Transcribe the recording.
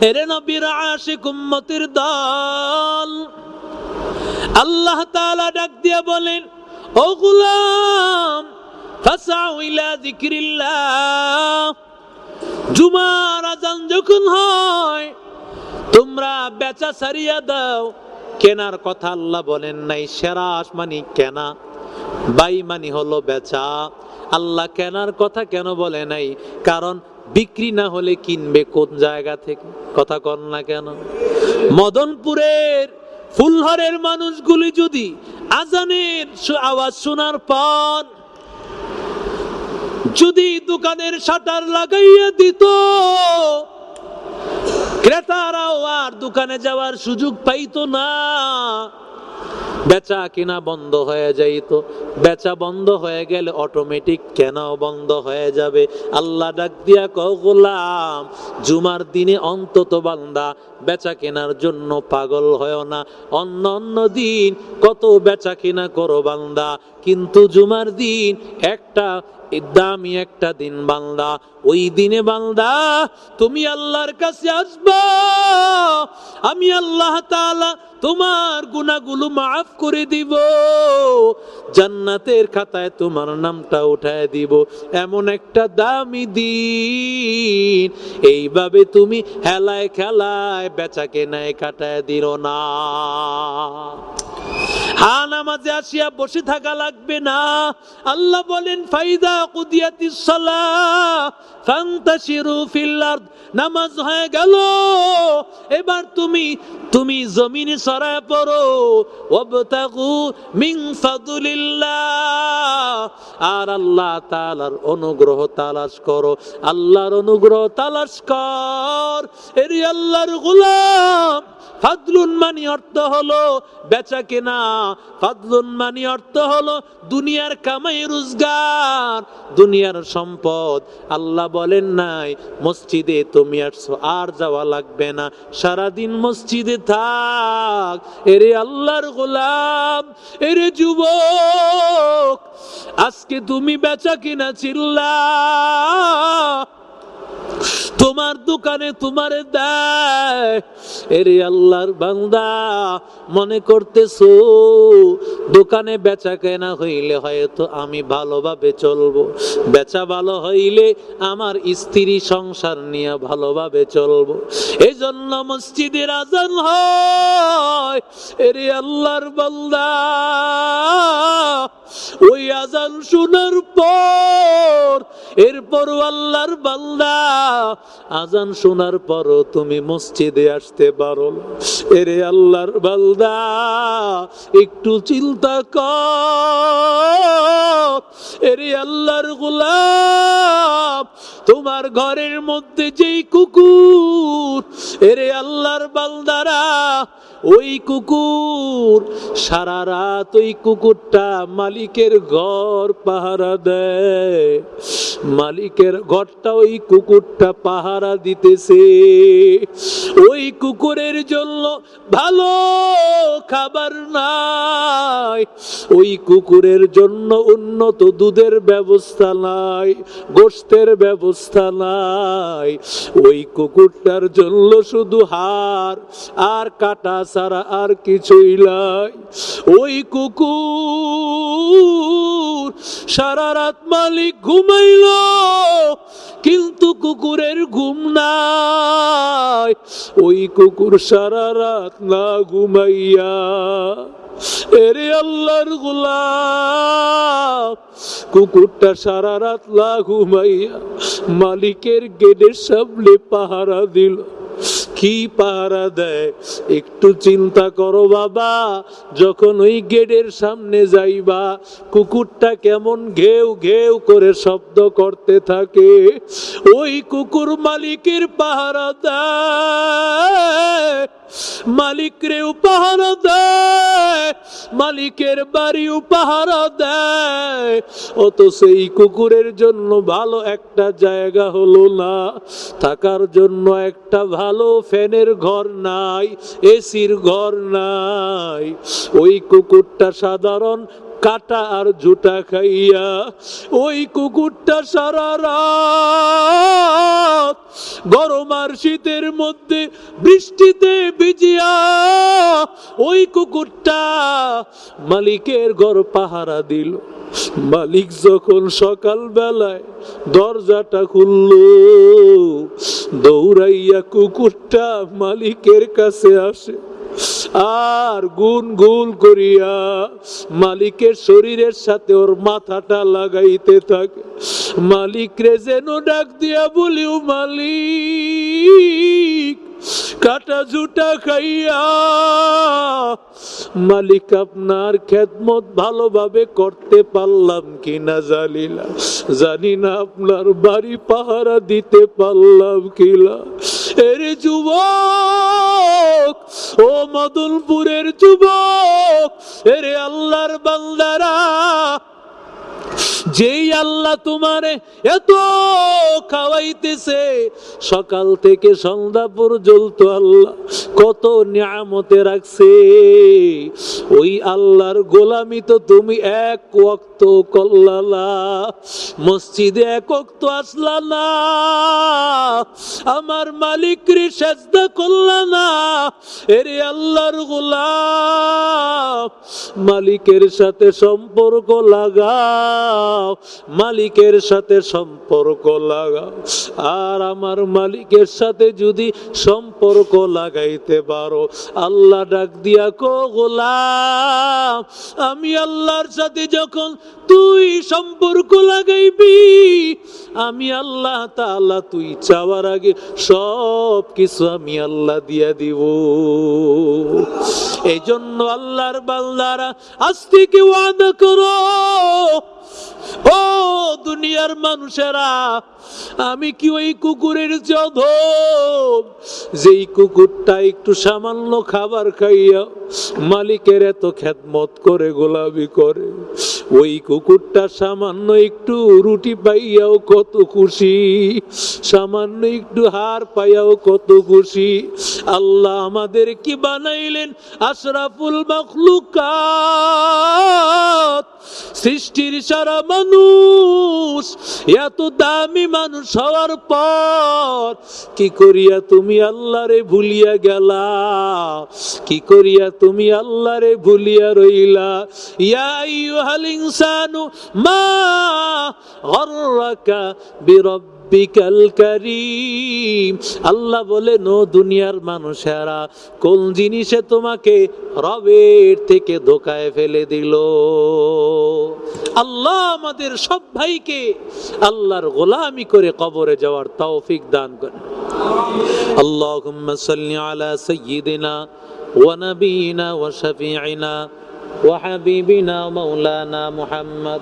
এরে নবীর আশিক উম্মতির দল। আল্লাহ তাআলা ডাক দিয়ে বলেন, ও গুলাম, ফাসাউ ইলা যিকরিল্লাহ। জুমার আজান যখন হয়, তোমরা বেচা সারিয়া দাও। কেনার কথা আল্লাহ বলেন নাই, সেরা আসমানি কেনা। বাইমানি হলো বেচা। আল্লাহ কেনার কথা কেন বলে নাই? কারণ বিক্রি না হলে কিনবে কোন জায়গা থেকে? কথা কন না কেন? মদনপুরের ফুলহরের মানুষগুলি যদি আজানের আওয়াজ শোনার পর যদি দোকানের শাটার লাগাইয়া দিত, ক্রেতারাও আর দোকানে যাওয়ার সুযোগ পাইতো না। বেচা কিনা বন্ধ হয়ে যাইত। বেচা বন্ধ হয়ে গেলে অটোমেটিক কেনাও বন্ধ হয়ে যাবে। আল্লাহ ডাক দিয়া গোলাম, জুমার দিনে অন্তত বান্দা বেচা কেনার জন্য পাগল হয় না। অন্য অন্য দিন কত বেচা কিনা করো বান্দা। কিন্তু জুমার দিন একটা, দামি একটা দিন বান্দা। ওই দিনে বান্দা, তুমি আল্লাহর কাছে আসবা। আমি আল্লাহ তাআলা তোমার গুনাগুলো মাফ করে দিব। জান্নাতের খাতায় তোমার নামটা উঠায় দিব। এমন একটা দামি দিন। এইভাবে তুমি হেলায় খেলায় বেচা কেনায় কাটায় দিও না। আসিয়া বসে থাকা লাগবে না। আল্লাহ বলেন, ফাইদা আরদ। নামাজ হয়ে গেল। এবার তুমি তুমি জমিনে সরায় পড়ো। ওয়াবতাগু মিন আর আল্লাহ তাআলার অনুগ্রহ তালাশ করো। আল্লাহর অনুগ্রহ তালাশ কর। এরি আল্লাহর গোলাম। ফাদলুন মানি অর্থ হলো বেচা কেনা। ফাদলুন মানি অর্থ হলো দুনিয়ার কামাই রোজগার, দুনিয়ার সম্পদ। আল্লাহ বলেন নাই, মসজিদে তুমি আসছো, আর যাওয়া লাগবে না। সারাদিন মসজিদে থাক, এরে আল্লাহর গোলাম, এরে যুবক, আজকে তুমি বেচা কিনা চিল্লা। তোমার দোকানে তোমারে দেয়। এরে আল্লাহর বান্দা, মনে করতেছো, দোকানে বেচা কেনা হইলে হয়তো আমি ভালোভাবে চলবো। বেচা ভালো হইলে আমার স্ত্রী সংসার নিয়ে ভালোভাবে চলবো। এই জন্য মসজিদের আজান হয়। এরে আল্লাহর বান্দা, ওই আজান শোনার পর এরপরও আল্লাহর বান্দা আজান শোনার পরও তুমি মসজিদে আসতে পারো। এরে আল্লাহর বান্দা, একটু চিন্তা কর এরে আল্লাহর গোলাপ তোমার ঘরের মধ্যে যেই কুকুর, এরে আল্লাহর বালদারা ওই কুকুর সারা রাত ওই কুকুরটা মালিকের ঘর পাহারা দেয়। মালিকের ঘরটা ওই কুকুরটা পাহারা দিতেছে। ওই কুকুরের জন্য ভালো খাবার নাই। ওই কুকুরের জন্য উন্নত দুধের ব্যবস্থা নাই গোস্তের ব্যবস্থা নাই। ওই কুকুরটার জন্য শুধু হার আর কাটা ছাড়া আর কিছুই নাই। ওই কুকুর সারা রাত মালিক ঘুমাইল কিন্তু কুকুরের ঘুম নাই। ওই কুকুর সারা রাত না ঘুমাইয়া, এরে আল্লাহর গোলাম কুকুরটা সারা রাত না ঘুমাইয়া মালিকের গেটের সামনে পাহারা দিল। কি পাহারা দেয় একটু চিন্তা করো বাবা, যখন ওই গেটের সামনে যাইবা, কুকুরটা কেমন ঘেউ ঘেউ করে শব্দ করতে থাকে। ওই কুকুর মালিকের পাহারা দেয় মালিক রেও পাহারা দেয় মালিকের বাড়ি পাহারা দেয়। অত সেই কুকুরের জন্য ভালো একটা জায়গা হলো না। থাকার জন্য একটা ভালো ফ্যানের ঘর নাই, এসির ঘর নাই। ওই কুকুরটা সাধারণ কাটা আর জুটা খাইয়া ওই কুকুরটা সারা রাত গরম আর শীতের মধ্যে বৃষ্টিতে ভিজিয়া ওই কুকুরটা মালিকের ঘর পাহারা দিল। মালিক যখন সকাল বেলায় দরজাটা খুলল, দৌড়াইয়া কুকুরটা মালিকের কাছে আসে। আর গুন গুল করিয়া মালিকের শরীরের সাথে ওর মাথাটা লাগাইতে থাকে। মালিক রে যেন ডাক দিয়া বলিও, মালিক, কাটা জুটা খাইয়া, মালিক আপনার খেদমত ভালোভাবে করতে পারলাম কিনা জানিলা। জানি না আপনার বাড়ি পাহারা দিতে পারলাম কিনা। এরে যুবক ও মদনপুরের যুবক এরে আল্লাহর বান্দারা যেই আল্লাহ তোমারে এত খাওয়াইতেছে, সকাল থেকে সন্ধ্যা পর্যন্ত আল্লাহ কত নিয়ামতে রাখছে। ওই আল্লাহর গোলামি তো তুমি এক ওয়াক্ত কল্লালা মসজিদে এক ওয়াক্ত আসলা না, আমার মালিক রে সাজদা করলা না। এরে আল্লাহর গোলাম, মালিকের সাথে সম্পর্ক লাগাও মালিকের সাথে সম্পর্ক লাগাও। আর আমার মালিকের সাথে যদি সম্পর্ক লাগাইতে পারো, আল্লাহ ডাক দিয়া কো, গোলাম, আমি আল্লাহর সাথে যখন তুই সম্পর্ক লাগাইবি, আমি আল্লাহ তাআলা তুই চাওয়ার আগে সব কিছু আমি আল্লাহ দিয়া দিব। এই জন্য আল্লাহর বান্দারা আজ থেকে ওয়াদা করো। দুনিয়ার মানুষেরা, আমি কি ওই কুকুরের জধম যেই কুকুরটা একটু সামান্য খাবার খাইয়া মালিকের এত খেদমত করে, গোলামি করে, ওই কুকুরটা সামান্য একটু রুটি পাইয়াও কত খুশি, সামান্য একটু হার পাইয়াও কত খুশি। আল্লাহ আমাদের কি বানাইলেন? আশরাফুল মখলুকাত, সৃষ্টির সারা মানুষ এত দামি মানুষ হওয়ার পর কি করিয়া তুমি আল্লাহরে ভুলিয়া গেলা? কি করিয়া তুমি আল্লাহরে ভুলিয়া রইলা? ইয়া আইয়ুহাল ইনসানু মা গররাকা বিরব্ব রব্বিকাল করিম আল্লাহ বলেন ও দুনিয়ার মানুষেরা কোন জিনিসে তোমাকে রবের থেকে ধোকায় ফেলে দিল আল্লাহ আমাদের সব ভাইকে আল্লাহর গোলামি করে কবরে যাওয়ার তৌফিক দান করেন اللهم صل على سيدنا ونبينا وشفيعنا وحبيبنا مولانا محمد